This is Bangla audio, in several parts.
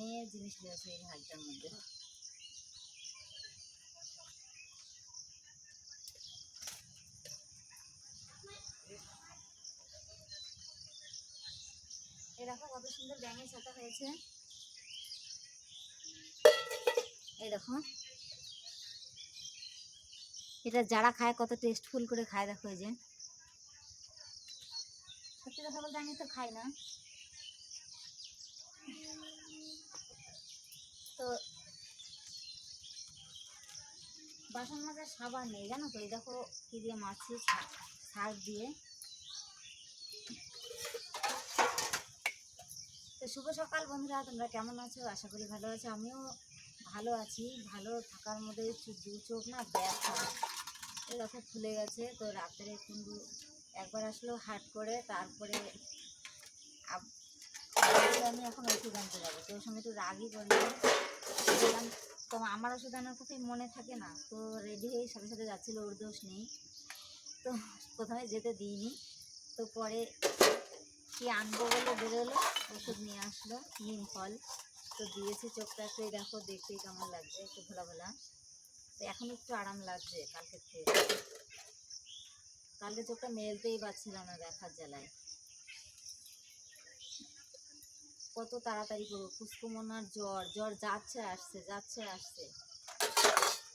মেয়ের জিনিস রয়েছে এই হাটটার মধ্যে। কত সুন্দর ব্যাঙের ছাতা হয়েছে। এই এটা যারা খায় কত টেস্টফুল করে খায় দেখো এই যে। সত্যি কথা বলতে আমি তো খাই না। তো বাসন মাজার সাবান নেই, জানো তো? এই দেখো কি দিয়ে মাছি, শাক দিয়ে। তো শুভ সকাল বন্ধুরা, তোমরা কেমন আছো? আশা করি ভালো আছো। আমিও ভালো আছি। ভালো থাকার মধ্যে দু চোখ না ব্যথা। এই দেখো, ফুলে গেছে। তো রাত্রে কিন্তু একবার আসলো হাট করে, তারপরে আমি এখন ওষুধ আনতে যাব। তো ওর সঙ্গে একটু রাগই করলাম তো আমার ওষুধ আনার কথাই মনে থাকে না। তো রেডি হয়ে সাথে সাথে যাচ্ছিল, ওর দোষ নেই। তো প্রথমে যেতে দিইনি। তো পরে কি আনব বলে বেরোলো, ওষুধ নিয়ে আসলো, নিম ফল। তো দিয়েছে চোখটা একটু দেখো দেখতে কেমন লাগছে, একটু ভোলা ভোলা তো এখন একটু আরাম লাগছে কালকে থেকে। কালকে চোখটা মেলতেই পারছিলাম না দেখার জ্বালায়। কত তাড়াতাড়ি করব? পুষ্পমনার জ্বর জ্বর যাচ্ছে, আসছে যাচ্ছে, আসছে।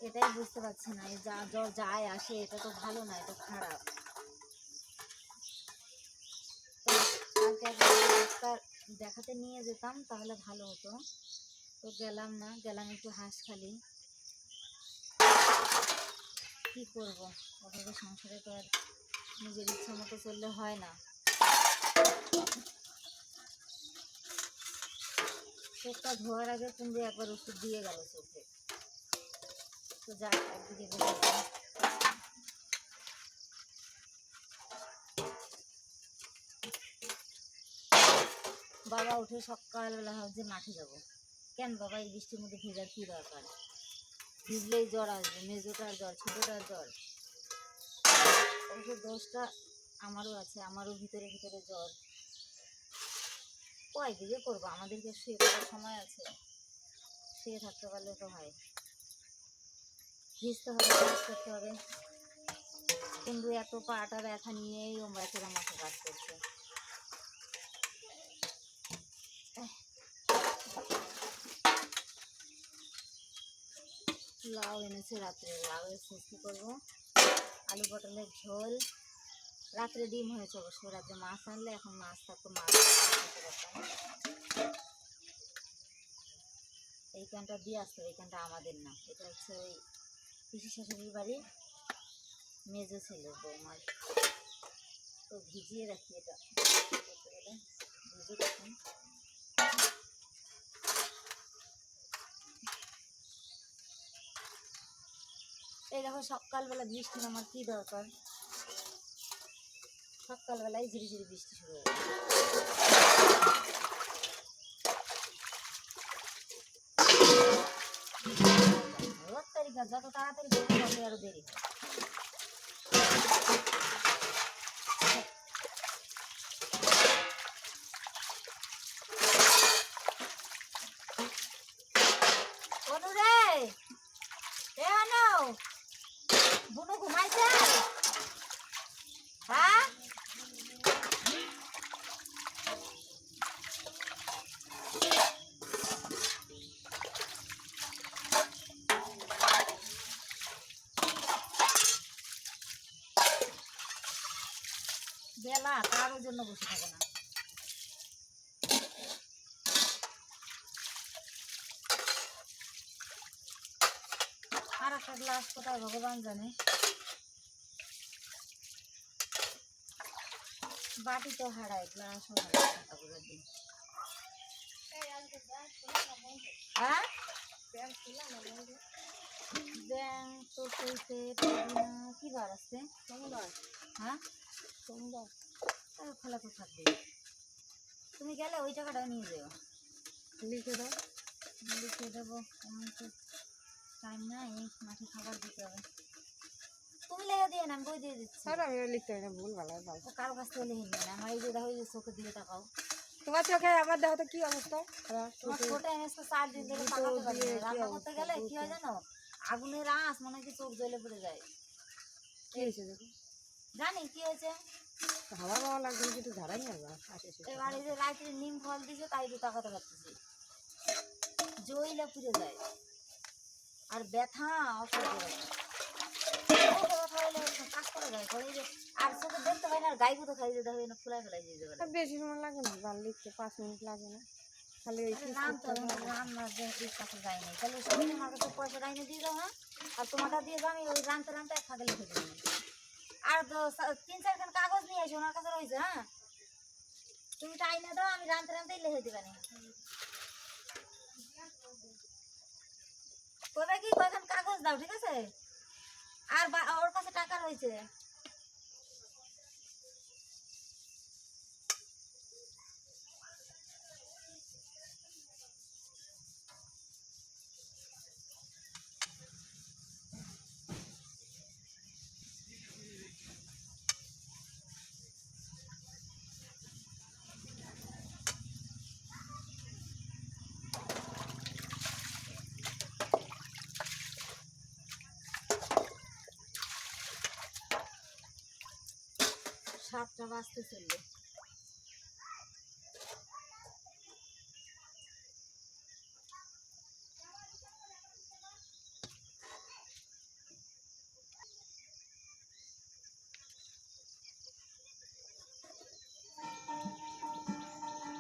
এটাই বুঝতে পারছি না, এই যা জ্বর যায়, আসে, এটা তো ভালো না, এটা খারাপ। ডাক্তার দেখাতে নিয়ে যেতাম, তাহলে ভালো হতো। তো গেলাম না, গেলাম একটু হাঁসখালি। কি করব? ওভাবে সংসারে তো আর নিজের ইচ্ছা মতো চললে হয় না। চোখটা ধোয়ার আগে কিন্তু একবার ওষুধ দিয়ে গেল চোখে। তো বাবা উঠে সকালবেলা ভাবছে মাঠে যাব। কেন বাবা, এই বৃষ্টির মধ্যে ভেজার কী দরকার? ভিজলেই জ্বর আসবে, মেজোটার জ্বর, ছোটোটার জ্বর। অবশ্য দোষটা আমারও আছে, আমারও ভিতরে ভিতরে জ্বর। কয়? দিকে করব? আমাদেরকে শুয়ে থাকার সময় আছে? শুয়ে থাকতে পারলে তো হয়। ভিজতে হবে, কাজ করতে হবে। কিন্তু এত পাটা ব্যথা নিয়েই ও বেচারা মাথা কাজ করছে। লাউ এনেছে রাত্রে। লাউয়ের সুস্কি করব? আলু পটলের ঝোল। রাত্রে ডিম হয়েছে অবশ্য, রাত্রে মাছ আনলে এখন মাছ থাকতো, মাছ খেতে পারতাম। এই ক্যানটা দিয়ে আসতে হবে এই ক্যানটা আমাদের না। এটা হচ্ছে ওই পিসি শাশুড়ির বাড়ি, মেজো ছেলে বৌমার। তো ভিজিয়ে রাখি এটা। ভিজে রাখুন। এই দেখো সকালবেলা বৃষ্টি আমার কি দরকার? সকালবেলায় ঝিরি ঝিরি বৃষ্টি শুরু হয়ে যত তাড়াতাড়ি আরও দেরি হয় জন্য বসে থাকে না। আর একটা গ্লাস কোথায় ভগবান জানে। বাটি তো হারায় গ্লাসও হারায় দিন। হ্যাঁ? ব্যাংক তো কি বার আছে সোমবার। হ্যাঁ? সোমবার। খোলা তো থাকবে তুমি গেলে ওই টাকাটা নিয়ে যেও। লিখে দাও। লিখে দেবো। আমার তো টাইম নাই মাঠে খাবার দিতে হবে। তুমি লেগে দিয়ে না বই দিয়ে দিচ্ছি। স্যার আমি লিখতে পারি না ভুল ভালো ভালো। কারও কাছ থেকে লিখে নিয়ে না আমার এই যে দেখো এই যে চোখে দিয়ে তাকাও। তোমার চোখে আবার দেখো তো কি অবস্থা? খারাপ। তোমার ছোট। এনেছে চার দিন ধরে তাকাতে পারি রান্না করতে গেলে কি হয় জানো? আগুনের আঁচ মনে হয় চোখ জ্বলে পড়ে যায়। কি হয়েছে জানি কি হয়েছে? হাওয়া হাওয়া লাগছে একটু ঝাড়াই না। এবার যে রাত্রে নিম ফল দিছে তাই তো তাকাতে পারতেছি জইলা পুড়ে যায়। আর ব্যথা অসহ্য কাজ করা যায়। করে যে আর চোখে দেখতে পাই না আর গাই খাই ফুলাই ফেলাই তা বেশি সময় লাগে না লিখতে পাঁচ মিনিট লাগে না। খালি ওই কি নাম তো রান্নার যে দিক কাছে যাই নাই। তাহলে সবাই আমার কাছে পয়সা ডাইনে দিয়ে দাও হ্যাঁ? আর তোমারটা দিয়ে দাও আমি ওই রানতে রানতে এক ফাঁকে লিখে দিই আর তিন চারখান কাগজ নিয়ে এসো ওনার কাছে রয়েছে হ্যাঁ? তুমি টাইনে দাও, আমি রানতে রানতেই লিখে দিবানি কবে কি, কয়খান কাগজ দাও, ঠিক আছে? আর ওর কাছে টাকা রয়েছে। সাতটা বাজতে চলবে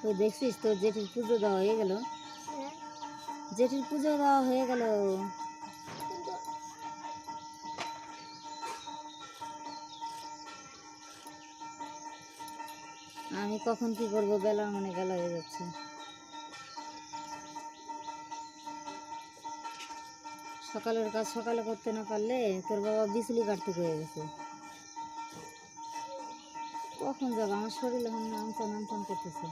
তো দেখছিস তোর জেঠির পুজো দেওয়া হয়ে গেল? জেঠির পুজো দেওয়া হয়ে গেল। আমি কখন কি করব বেলা মনে বেলা হয়ে যাচ্ছে। সকালের কাজ সকালে করতে না পারলে তোর বাবা বিচুলি কাটতে হয়ে গেছে। কখন যাব? আমার শরীর এখন নামচান নামচান করতেছে।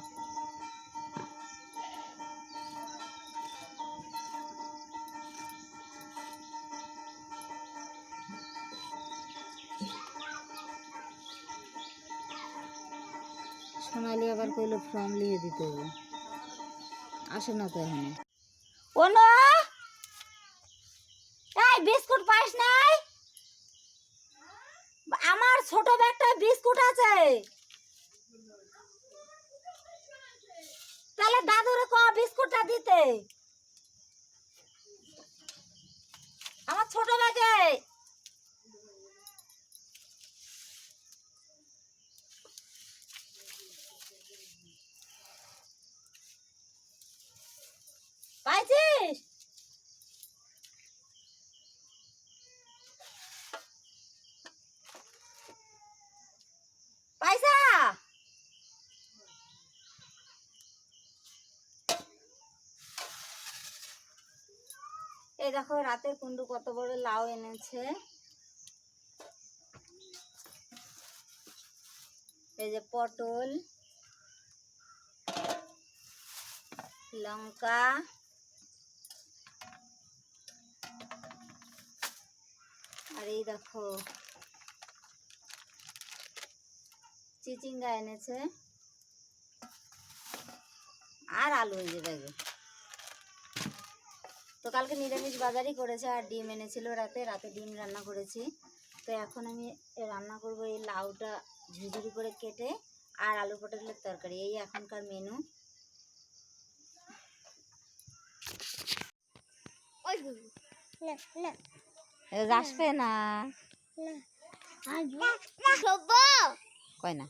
সোনালি আবার কইলো ফর্ম দিতে হবে। আসে না তো এখানে। এই বিস্কুট পাইস নাই? আমার ছোট ব্যাগটা বিস্কুট আছে। তাহলে দাদুরে ক বিস্কুটটা দিতে। আমার ছোট ব্যাগে। এই দেখো রাতের কুন্ডু কত বড় লাউ এনেছে। এই যে পটল, লঙ্কা, আর এই দেখো চিচিঙ্গা এনেছে। আর আলু এই যে ব্যাগে তো কালকে নিরামিষ বাজারই করেছে আর ডিম এনেছিল রাতে রাতে ডিম রান্না করেছি। তো এখন আমি রান্না করব এই লাউটা ঝুরঝুরি করে কেটে আর আলু পটলের তরকারি এই এখনকার মেনু আসবে না। কয় না।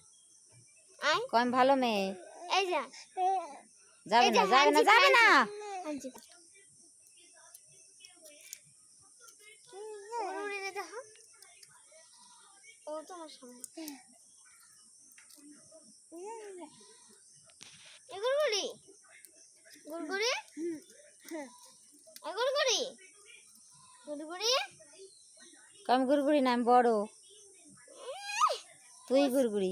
কয় ভালো মেয়ে। যাবে না যাবে না যাবে না। গুড়গুড়ি? গুড়গুড়ি? কম গুড়গুড়ি না বড়। তুই গুড়গুড়ি।